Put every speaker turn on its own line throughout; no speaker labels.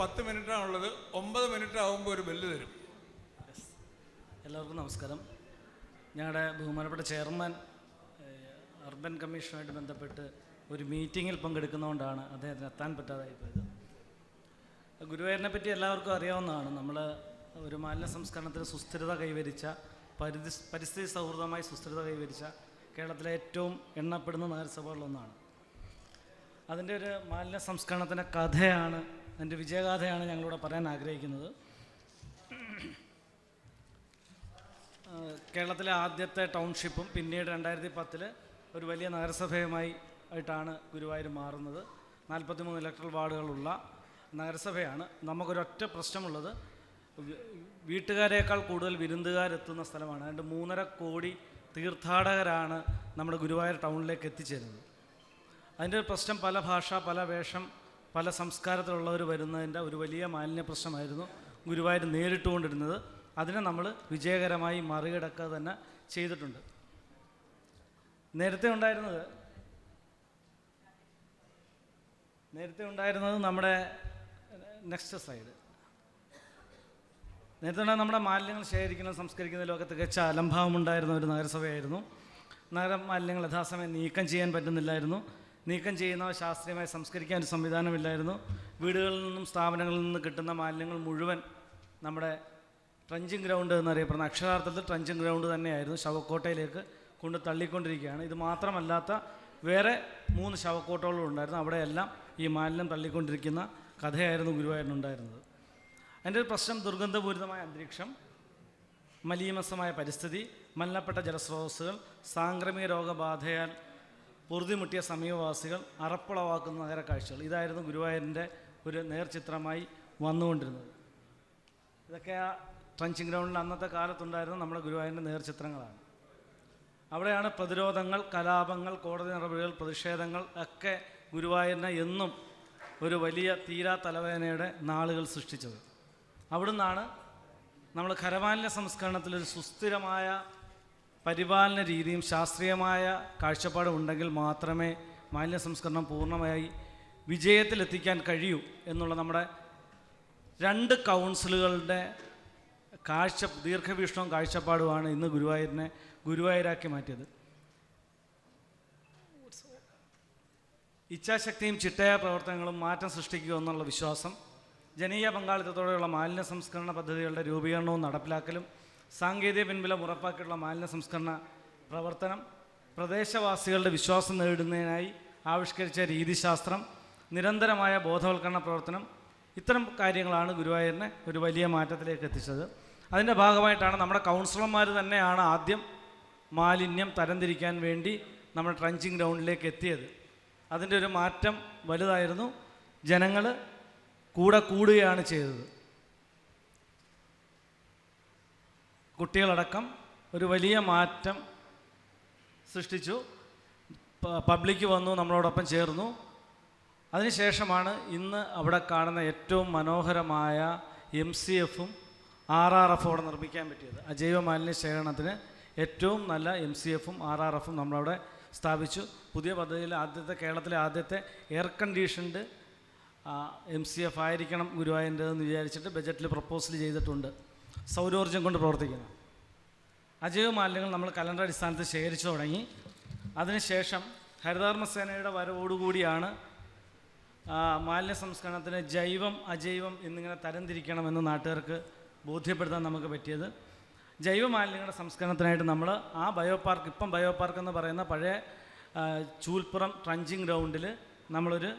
പത്ത് മിനിറ്റാണുള്ളത്. ഒമ്പത് മിനിറ്റ് ആകുമ്പോൾ ഒരു ബെല്ല് തരും.
എല്ലാവർക്കും നമസ്കാരം. ഞങ്ങളുടെ ബഹുമാനപ്പെട്ട ചെയർമാൻ അർബൻ കമ്മീഷനുമായിട്ട് ബന്ധപ്പെട്ട് ഒരു മീറ്റിങ്ങിൽ പങ്കെടുക്കുന്നതുകൊണ്ടാണ് അദ്ദേഹത്തിന് എത്താൻ പറ്റാതായി പോയത്. ഗുരുവായൂരിനെ പറ്റി എല്ലാവർക്കും അറിയാവുന്നതാണ്. നമ്മൾ ഒരു മാലിന്യ സംസ്കരണത്തിന് സുസ്ഥിരത കൈവരിച്ച പരിധി പരിസ്ഥിതി സൗഹൃദമായി സുസ്ഥിരത കൈവരിച്ച കേരളത്തിലെ ഏറ്റവും എണ്ണപ്പെടുന്ന നഗരസഭകളിലൊന്നാണ്. അതിന്റെ ഒരു മാലിന്യ സംസ്കരണത്തിന്റെ കഥയാണ് അതിന്റെ വിജയഗാഥയാണ് ഞങ്ങളിവിടെ പറയാൻ ആഗ്രഹിക്കുന്നത്. കേരളത്തിലെ ആദ്യത്തെ ടൗൺഷിപ്പും പിന്നീട് രണ്ടായിരത്തി പത്തിൽ ഒരു വലിയ നഗരസഭയുമായി ആയിട്ടാണ് ഗുരുവായൂർ മാറുന്നത്. നാൽപ്പത്തി മൂന്ന് ഇലക്ട്രൽ വാർഡുകളുള്ള നഗരസഭയാണ്. നമുക്കൊരൊറ്റ പ്രശ്നമുള്ളത് വീട്ടുകാരേക്കാൾ കൂടുതൽ വിരുന്നുകാരെത്തുന്ന സ്ഥലമാണ്. അതുകൊണ്ട് മൂന്നര കോടി തീർത്ഥാടകരാണ് നമ്മുടെ ഗുരുവായൂർ ടൗണിലേക്ക് എത്തിച്ചേരുന്നത്. അതിന്റെ പ്രശ്നം പല ഭാഷ പല വേഷം പല സംസ്കാരത്തിലുള്ളവർ വരുന്നതിന്റെ ഒരു വലിയ മാലിന്യ പ്രശ്നമായിരുന്നു ഗുരുവായൂർ നേരിട്ടുകൊണ്ടിരുന്നത്. അതിനെ നമ്മൾ വിജയകരമായി മറികടക്കുക തന്നെ ചെയ്തിട്ടുണ്ട്. നേരത്തെ ഉണ്ടായിരുന്നത് നേരത്തെ ഉണ്ടായിരുന്നത് നമ്മുടെ നെക്സ്റ്റ് സൈഡ് നേരത്തെ ഉണ്ടായ നമ്മുടെ മാലിന്യങ്ങൾ ശേഖരിക്കുന്ന സംസ്കരിക്കുന്നതിലൊക്കെ തികച്ച അലംഭാവമുണ്ടായിരുന്ന ഒരു നഗരസഭയായിരുന്നു. നഗര മാലിന്യങ്ങൾ യഥാസമയം നീക്കം ചെയ്യാൻ പറ്റുന്നില്ലായിരുന്നു. നീക്കം ചെയ്യുന്നവ ശാസ്ത്രീയമായി സംസ്കരിക്കാൻ ഒരു സംവിധാനമില്ലായിരുന്നു. വീടുകളിൽ നിന്നും സ്ഥാപനങ്ങളിൽ നിന്നും കിട്ടുന്ന മാലിന്യങ്ങൾ മുഴുവൻ നമ്മുടെ ട്രഞ്ചിങ് ഗ്രൗണ്ട് എന്നറിയപ്പെടുന്ന അക്ഷരാർത്ഥത്തിൽ ട്രഞ്ചിങ് ഗ്രൗണ്ട് തന്നെയായിരുന്നു ശവക്കോട്ടയിലേക്ക് കൊണ്ട് തള്ളിക്കൊണ്ടിരിക്കുകയാണ്. ഇത് മാത്രമല്ലാത്ത വേറെ മൂന്ന് ശവക്കോട്ടകളും ഉണ്ടായിരുന്നു. അവിടെയെല്ലാം ഈ മാലിന്യം തള്ളിക്കൊണ്ടിരിക്കുന്ന കഥയായിരുന്നു ഗുരുവായൂരിനുണ്ടായിരുന്നത് അതിന്റെ ഒരു പ്രശ്നം ദുർഗന്ധപൂരിതമായ അന്തരീക്ഷം മലീമസമായ പരിസ്ഥിതി മലിനപ്പെട്ട ജലസ്രോതസ്സുകൾ സാംക്രമിക രോഗബാധയാൽ പൊറുതിമുട്ടിയ സമീപവാസികൾ അറപ്പുളവാക്കുന്ന നഗര കാഴ്ചകൾ ഇതായിരുന്നു ഗുരുവായൂരിന്റെ ഒരു നേർചിത്രമായി വന്നുകൊണ്ടിരുന്നത്. ഇതൊക്കെ ആ ട്രഞ്ചിങ് ഗ്രൗണ്ടിൽ അന്നത്തെ കാലത്തുണ്ടായിരുന്ന നമ്മുടെ ഗുരുവായൂരിന്റെ നേർചിത്രങ്ങളാണ്. അവിടെയാണ് പ്രതിരോധങ്ങൾ കലാപങ്ങൾ കോടതി നടപടികൾ പ്രതിഷേധങ്ങൾ ഒക്കെ ഗുരുവായൂരിനെ എന്നും ഒരു വലിയ തീരാ തലവേദനയുടെ നാളുകൾ സൃഷ്ടിച്ചത്. അവിടുന്നാണ് നമ്മൾ ഖരമാലിന്യ സംസ്കരണത്തിലൊരു സുസ്ഥിരമായ പരിപാലന രീതിയും ശാസ്ത്രീയമായ കാഴ്ചപ്പാടും ഉണ്ടെങ്കിൽ മാത്രമേ മാലിന്യ സംസ്കരണം പൂർണമായി വിജയത്തിലെത്തിക്കാൻ കഴിയൂ എന്നുള്ള നമ്മുടെ രണ്ട് കൗൺസിലുകളുടെ കാഴ്ച ദീർഘവീക്ഷണവും കാഴ്ചപ്പാടുമാണ് ഇന്ന് ഗുരുവായൂരിനെ ഗുരുവായൂരാക്കി മാറ്റിയത്. ഇച്ഛാശക്തിയും ചിട്ടയായ പ്രവർത്തനങ്ങളും മാറ്റം സൃഷ്ടിക്കുക എന്നുള്ള വിശ്വാസം ജനീയ പങ്കാളിത്തത്തോടെയുള്ള മാലിന്യ സംസ്കരണ പദ്ധതികളുടെ രൂപീകരണവും നടപ്പിലാക്കലും സാങ്കേതിക പിൻബലം ഉറപ്പാക്കിയുള്ള മാലിന്യ സംസ്കരണ പ്രവർത്തനം പ്രദേശവാസികളുടെ വിശ്വാസം നേടുന്നതിനായി ആവിഷ്കരിച്ച രീതിശാസ്ത്രം നിരന്തരമായ ബോധവൽക്കരണ പ്രവർത്തനം ഇത്തരം കാര്യങ്ങളാണ് ഗുരുവായൂരിനെ ഒരു വലിയ മാറ്റത്തിലേക്ക് എത്തിച്ചത്. അതിന്റെ ഭാഗമായിട്ടാണ് നമ്മുടെ കൗൺസിലർമാർ തന്നെയാണ് ആദ്യം മാലിന്യം തരംതിരിക്കാൻ വേണ്ടി നമ്മൾ ട്രഞ്ചിങ് ഗ്രൗണ്ടിലേക്ക് എത്തിയത്. അതിന്റെ ഒരു മാറ്റം വലുതായിരുന്നു. ജനങ്ങൾ കൂടെ കൂടുകയാണ് ചെയ്തത്. കുട്ടികളടക്കം ഒരു വലിയ മാറ്റം സൃഷ്ടിച്ചു. പബ്ലിക് വന്നു നമ്മളോടൊപ്പം ചേർന്നു. അതിനുശേഷമാണ് ഇന്ന് അവിടെ കാണുന്ന ഏറ്റവും മനോഹരമായ എം സി എഫും ആർ ആർ എഫും അവിടെ നിർമ്മിക്കാൻ പറ്റിയത്. അജൈവ മാലിന്യ ശേഖരണത്തിന് ഏറ്റവും നല്ല എം സി എഫും ആർ ആർ എഫും നമ്മളവിടെ സ്ഥാപിച്ചു. പുതിയ പദ്ധതിയിൽ ആദ്യത്തെ കേരളത്തിലെ ആദ്യത്തെ air conditioned M C F ആയിരിക്കണം ഗുരുവായൂരിന്റെതെന്ന് വിചാരിച്ചിട്ട് ബജറ്റിൽ പ്രപ്പോസൽ ചെയ്തിട്ടുണ്ട്. സൗരോർജം കൊണ്ട് പ്രവർത്തിക്കുന്നു. അജൈവ മാലിന്യങ്ങൾ നമ്മൾ കലണ്ടർ അടിസ്ഥാനത്തിൽ ശേഖരിച്ചു തുടങ്ങി. അതിനുശേഷം ഹരിതകർമ്മസേനയുടെ വരവോടുകൂടിയാണ് മാലിന്യ സംസ്കരണത്തിന് ജൈവം അജൈവം എന്നിങ്ങനെ തരംതിരിക്കണമെന്ന് നാട്ടുകാർക്ക് ബോധ്യപ്പെടുത്താൻ നമുക്ക് പറ്റിയത്. ജൈവ മാലിന്യങ്ങളുടെ സംസ്കരണത്തിനായിട്ട് നമ്മൾ ആ ബയോ പാർക്ക് ഇപ്പം ബയോ പാർക്ക് എന്ന് പറയുന്ന പഴയ ചൂൽപ്പുറം ട്രഞ്ചിങ് ഗ്രൗണ്ടിൽ നമ്മളൊരു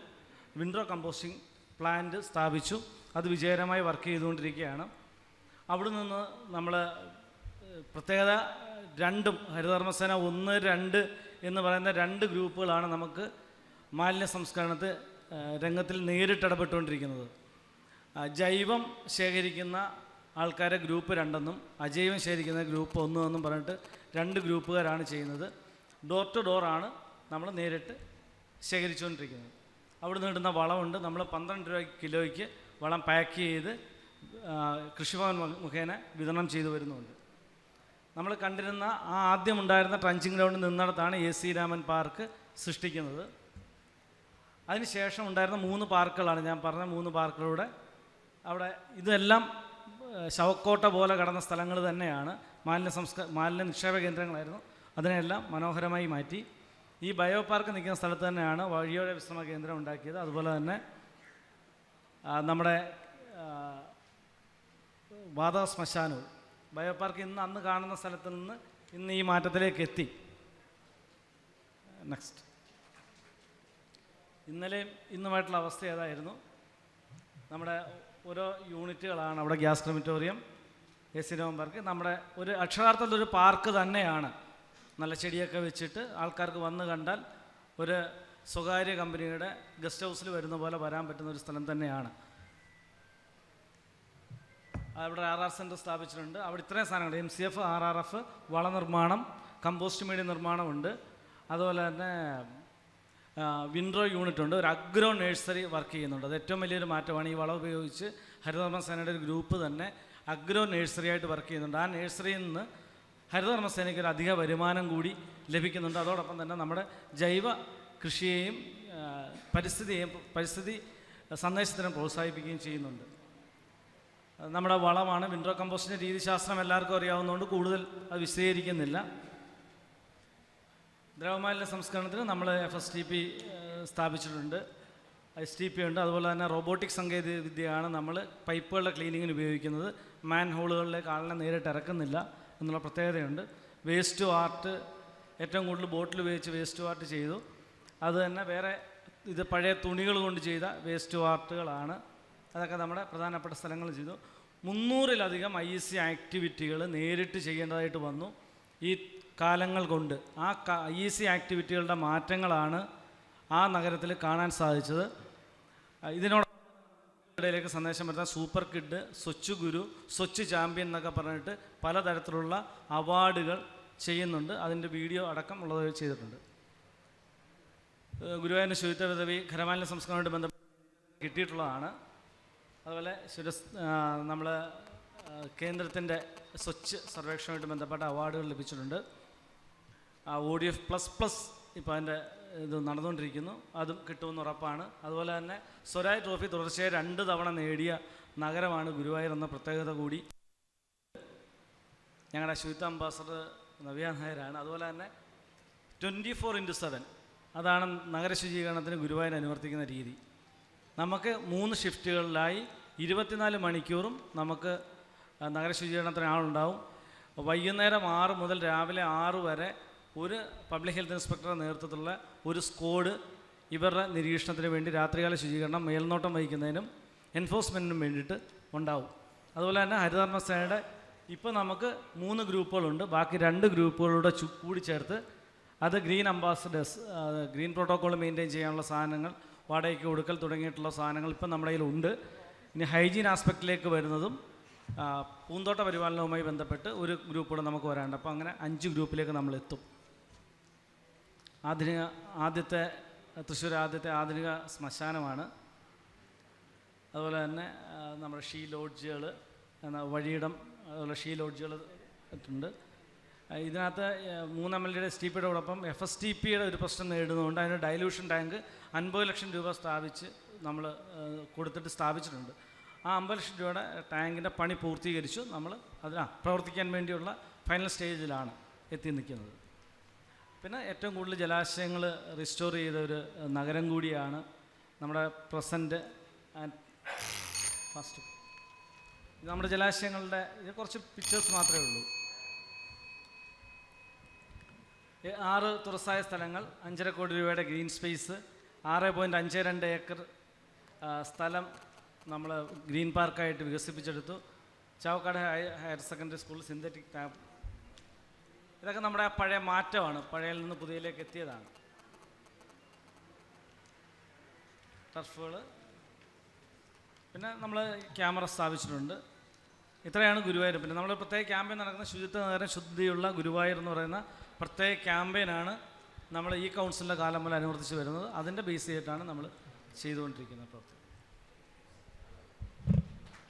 വിൻഡ്രോ കമ്പോസ്റ്റിംഗ് പ്ലാന്റ് സ്ഥാപിച്ചു. അത് വിജയകരമായി വർക്ക് ചെയ്തുകൊണ്ടിരിക്കുകയാണ്. അവിടെ നിന്ന് നമ്മൾ പ്രത്യേകത രണ്ടും ഹരിധർമ്മസേന ഒന്ന് രണ്ട് എന്ന് പറയുന്ന രണ്ട് ഗ്രൂപ്പുകളാണ് നമുക്ക് മാലിന്യ സംസ്കരണത്തെ രംഗത്തിൽ നേരിട്ടിടപെട്ടുകൊണ്ടിരിക്കുന്നത്. ജൈവം ശേഖരിക്കുന്ന ആൾക്കാരെ ഗ്രൂപ്പ് രണ്ടെന്നും അജൈവം ശേഖരിക്കുന്ന ഗ്രൂപ്പ് ഒന്നും എന്നും പറഞ്ഞിട്ട് രണ്ട് ഗ്രൂപ്പുകാരാണ് ചെയ്യുന്നത്. ഡോർ ടു ഡോറാണ് നമ്മൾ നേരിട്ട് ശേഖരിച്ചുകൊണ്ടിരിക്കുന്നത്. അവിടെ നിന്ന് ഇടുന്ന വളമുണ്ട്. നമ്മൾ പന്ത്രണ്ട് രൂപ കിലോയ്ക്ക് വളം പാക്ക് ചെയ്ത് കൃഷിഭവൻ മുഖേന വിതരണം ചെയ്തു വരുന്നുണ്ട്. നമ്മൾ കണ്ടിരുന്ന ആ ആദ്യം ഉണ്ടായിരുന്ന ട്രഞ്ചിങ് ഗ്രൗണ്ട് നിന്നിടത്താണ് എ സി രാമൻ പാർക്ക് സൃഷ്ടിക്കുന്നത്. അതിനുശേഷം ഉണ്ടായിരുന്ന മൂന്ന് പാർക്കുകളാണ്. ഞാൻ പറഞ്ഞ മൂന്ന് പാർക്കുകളുടെ അവിടെ ഇതെല്ലാം ശവക്കോട്ട പോലെ കടന്ന സ്ഥലങ്ങൾ തന്നെയാണ്. മാലിന്യ സംസ്ക മാലിന്യ നിക്ഷേപ കേന്ദ്രങ്ങളായിരുന്നു. അതിനെല്ലാം മനോഹരമായി മാറ്റി. ഈ ബയോ പാർക്ക് നിൽക്കുന്ന സ്ഥലത്ത് തന്നെയാണ് വഴിയോര വിശ്രമ കേന്ദ്രം ഉണ്ടാക്കിയത്. അതുപോലെ തന്നെ നമ്മുടെ വാതാ ശ്മശാനവും ബയോ പാർക്ക് ഇന്ന് അന്ന് കാണുന്ന സ്ഥലത്ത് നിന്ന് ഇന്ന് ഈ മാറ്റത്തിലേക്ക് എത്തി. നെക്സ്റ്റ് ഇന്നലെയും ഇന്നുമായിട്ടുള്ള അവസ്ഥ ഏതായിരുന്നു? നമ്മുടെ ഓരോ യൂണിറ്റുകളാണ് അവിടെ ഗ്യാസ് ക്രിമിറ്റോറിയം എ സി നോം പാർക്ക്. നമ്മുടെ ഒരു അക്ഷരാർത്ഥത്തിൽ ഒരു പാർക്ക് തന്നെയാണ്. നല്ല ചെടിയൊക്കെ വെച്ചിട്ട് ആൾക്കാർക്ക് വന്ന് കണ്ടാൽ ഒരു സ്വകാര്യ കമ്പനിയുടെ ഗസ്റ്റ് ഹൗസിൽ വരുന്ന പോലെ വരാൻ പറ്റുന്ന ഒരു സ്ഥലം തന്നെയാണ്. അവിടെ ആർ ആർ സെന്റർ സ്ഥാപിച്ചിട്ടുണ്ട്. അവിടെ ഇത്രയും സാധനങ്ങൾ M C F R R F വളനിർമ്മാണം compost media നിർമ്മാണമുണ്ട്. അതുപോലെ തന്നെ വിൻഡ്രോ യൂണിറ്റ് ഉണ്ട് ഒരു അഗ്രോ നഴ്സറി വർക്ക് ചെയ്യുന്നുണ്ട്. അത് ഏറ്റവും വലിയൊരു മാറ്റമാണ്. ഈ വളം ഉപയോഗിച്ച് ഹരിതകർമ്മസേനയുടെ ഒരു ഗ്രൂപ്പ് തന്നെ അഗ്രോ നഴ്സറി ആയിട്ട് വർക്ക് ചെയ്യുന്നുണ്ട്. ആ നഴ്സറിയിൽ നിന്ന് ഹരിതകർമ്മസേനയ്ക്ക് ഒരു അധിക വരുമാനം കൂടി ലഭിക്കുന്നുണ്ട്. അതോടൊപ്പം തന്നെ നമ്മുടെ ജൈവ കൃഷിയെയും പരിസ്ഥിതിയെയും പരിസ്ഥിതി സന്ദേശത്തിനും പ്രോത്സാഹിപ്പിക്കുകയും ചെയ്യുന്നുണ്ട്. നമ്മുടെ വളമാണ്. വിൻഡ്രോ കമ്പോസ്റ്റിന്റെ രീതിശാസ്ത്രം എല്ലാവർക്കും അറിയാവുന്നതുകൊണ്ട് കൂടുതൽ അത് വിശദീകരിക്കുന്നില്ല. ദ്രവമാലിന്യ സംസ്കരണത്തിന് നമ്മൾ എഫ് എസ് ടി പി സ്ഥാപിച്ചിട്ടുണ്ട്. എസ് ടി പി ഉണ്ട്. അതുപോലെ തന്നെ റോബോട്ടിക് സാങ്കേതിക വിദ്യയാണ് നമ്മൾ പൈപ്പുകളുടെ ക്ലീനിങ്ങിന് ഉപയോഗിക്കുന്നത്. മാൻ ഹോളുകളിലേക്ക് ആളിനെ നേരിട്ട് ഇറക്കുന്നില്ല എന്നുള്ള പ്രത്യേകതയുണ്ട്. വേസ്റ്റ് ആർട്ട് ഏറ്റവും കൂടുതൽ ബോട്ടിൽ ഉപയോഗിച്ച് വേസ്റ്റ് ആർട്ട് ചെയ്തു. അതുതന്നെ വേറെ ഇത് പഴയ തുണികൾ കൊണ്ട് ചെയ്ത വേസ്റ്റ് ആർട്ടുകളാണ് അതൊക്കെ നമ്മുടെ പ്രധാനപ്പെട്ട സ്ഥലങ്ങൾ ചെയ്തു. മുന്നൂറിലധികം ഐ സി ആക്ടിവിറ്റികൾ നേരിട്ട് ചെയ്യേണ്ടതായിട്ട് വന്നു. ഈ കാലങ്ങൾ കൊണ്ട് ആ ഐ സി ആക്ടിവിറ്റികളുടെ മാറ്റങ്ങളാണ് ആ നഗരത്തിൽ കാണാൻ സാധിച്ചത്. ഇതിനോട് ഇടയിലേക്ക് സന്ദേശം വരുന്ന super kid Swachh Guru Swachh champion എന്നൊക്കെ പറഞ്ഞിട്ട് പലതരത്തിലുള്ള അവാർഡുകൾ ചെയ്യുന്നുണ്ട്. അതിന്റെ വീഡിയോ അടക്കം ഉള്ളത് ചെയ്തിട്ടുണ്ട്. ഏഹ് ശുചിത്വ ശുചിത്വ ഖരമാലിന്യ സംസ്കാരമായിട്ട് ബന്ധപ്പെട്ട് കിട്ടിയിട്ടുള്ളതാണ്. അതുപോലെ ശുരസ് നമ്മൾ കേന്ദ്രത്തിന്റെ സ്വച്ഛ് സർവേക്ഷണവുമായിട്ട് ബന്ധപ്പെട്ട അവാർഡുകൾ ലഭിച്ചിട്ടുണ്ട്. O D F plus plus ഇപ്പോൾ അതിന്റെ ഇത് നടന്നുകൊണ്ടിരിക്കുന്നു. അതും കിട്ടുമെന്ന് ഉറപ്പാണ്. അതുപോലെ തന്നെ സ്വരായ് ട്രോഫി തുടർച്ചയായി രണ്ട് തവണ നേടിയ നഗരമാണ് ഗുരുവായൂർ എന്ന പ്രത്യേകത കൂടി. ഞങ്ങളുടെ ശുചിത്വ അംബാസഡർ നവ്യ നായരാണ്. അതുപോലെ തന്നെ ട്വന്റി ഫോർ ഇന്റു സെവൻ അതാണ് നഗരശുചീകരണത്തിന് ഗുരുവായൂർ അനുവർത്തിക്കുന്ന രീതി. നമുക്ക് മൂന്ന് ഷിഫ്റ്റുകളിലായി ഇരുപത്തിനാല് മണിക്കൂറും നമുക്ക് നഗരശുചീകരണത്തിന് നഗര ശുചീകരണത്തിന് ആളുണ്ടാവും. വൈകുന്നേരം ആറ് മുതൽ രാവിലെ ആറ് വരെ ഒരു പബ്ലിക് ഹെൽത്ത് ഇൻസ്പെക്ടറുടെ നേതൃത്വത്തിലുള്ള ഒരു സ്ക്വാഡ് ഇവരുടെ നിരീക്ഷണത്തിന് വേണ്ടി രാത്രികാല ശുചീകരണം മേൽനോട്ടം വഹിക്കുന്നതിനും എൻഫോഴ്സ്മെന്റിനും വേണ്ടിയിട്ട് ഉണ്ടാവും. അതുപോലെ തന്നെ ഹരിതർമ്മ സേനയുടെ ഇപ്പോൾ നമുക്ക് മൂന്ന് ഗ്രൂപ്പുകളുണ്ട്. ബാക്കി രണ്ട് ഗ്രൂപ്പുകളുടെ കൂടി ചേർത്ത് അത് green ambassadors green protocol maintain ചെയ്യാനുള്ള സാധനങ്ങൾ വാടകയ്ക്ക് കൊടുക്കൽ തുടങ്ങിയിട്ടുള്ള സാധനങ്ങൾ ഇപ്പം നമ്മുടെ കയ്യിലുണ്ട്. ഇനി ഹൈജീൻ ആസ്പെക്റ്റിലേക്ക് വരുന്നതും പൂന്തോട്ട പരിപാലനവുമായി ബന്ധപ്പെട്ട് ഒരു ഗ്രൂപ്പ് കൂടെ നമുക്ക് വരാനുണ്ട്. അപ്പോൾ അങ്ങനെ അഞ്ച് ഗ്രൂപ്പിലേക്ക് നമ്മൾ എത്തും. ആധുനിക ആദ്യത്തെ തൃശ്ശൂർ ആദ്യത്തെ ആധുനിക ശ്മശാനമാണ്. അതുപോലെ തന്നെ നമ്മുടെ ഷീ ലോഡ്ജുകൾ എന്ന വഴിയിടം അതുപോലെ ഷീ ലോഡ്ജുകൾ ഉണ്ട് ഇതിനകത്ത് മൂന്ന് എൽ ഡിയുടെ എസ് ടി പിയോടൊപ്പം എഫ് എസ് ടി പിയുടെ ഒരു പ്രശ്നം നേരിടുന്നതുകൊണ്ട് അതിന് ഡൈലൂഷൻ ടാങ്ക് അൻപത് ലക്ഷം രൂപ സ്ഥാപിച്ച് നമ്മൾ കൊടുത്തിട്ട് സ്ഥാപിച്ചിട്ടുണ്ട്. ആ അമ്പത് ലക്ഷം രൂപയുടെ ടാങ്കിന്റെ പണി പൂർത്തീകരിച്ചു. നമ്മൾ അതിനാ പ്രവർത്തിക്കാൻ വേണ്ടിയുള്ള ഫൈനൽ സ്റ്റേജിലാണ് എത്തി നിൽക്കുന്നത്. പിന്നെ ഏറ്റവും കൂടുതൽ ജലാശയങ്ങൾ റിസ്റ്റോർ ചെയ്ത ഒരു നഗരം കൂടിയാണ് നമ്മുടെ പ്രസന്റ് ആൻഡ് ഫസ്റ്റ് നമ്മുടെ ജലാശയങ്ങളുടെ ഇത് കുറച്ച് പിക്ചേഴ്സ് മാത്രമേ ഉള്ളൂ. ആറ് തുറസായ സ്ഥലങ്ങൾ അഞ്ചര കോടി രൂപയുടെ ഗ്രീൻ സ്പേസ് ആറ് പോയിന്റ് അഞ്ച് രണ്ട് ഏക്കർ സ്ഥലം നമ്മൾ ഗ്രീൻ പാർക്കായിട്ട് വികസിപ്പിച്ചെടുത്തു. Chavakkad higher secondary school synthetic tap ഇതൊക്കെ നമ്മുടെ പഴയ മാറ്റമാണ് പഴയയിൽ നിന്ന് പുതിയയിലേക്ക് എത്തിയതാണ്. ടർഫുകൾ പിന്നെ നമ്മൾ ക്യാമറ സ്ഥാപിച്ചിട്ടുണ്ട്. ഇത്രയാണ് ഗുരുവായൂർ. പിന്നെ നമ്മൾ പ്രത്യേക ക്യാമ്പയിൻ നടക്കുന്ന ശുചിത്വ നഗരം ശുദ്ധിയുള്ള ഗുരുവായൂർ എന്ന് പറയുന്ന പ്രത്യേക ക്യാമ്പയിനാണ് നമ്മൾ ഈ കൗൺസിലിന്റെ കാലം മുതൽ അനുവർത്തിച്ച് വരുന്നത്. അതിന്റെ ബേസ് ചെയ്തിട്ടാണ് നമ്മൾ ചെയ്തുകൊണ്ടിരിക്കുന്ന പ്രവർത്തനം.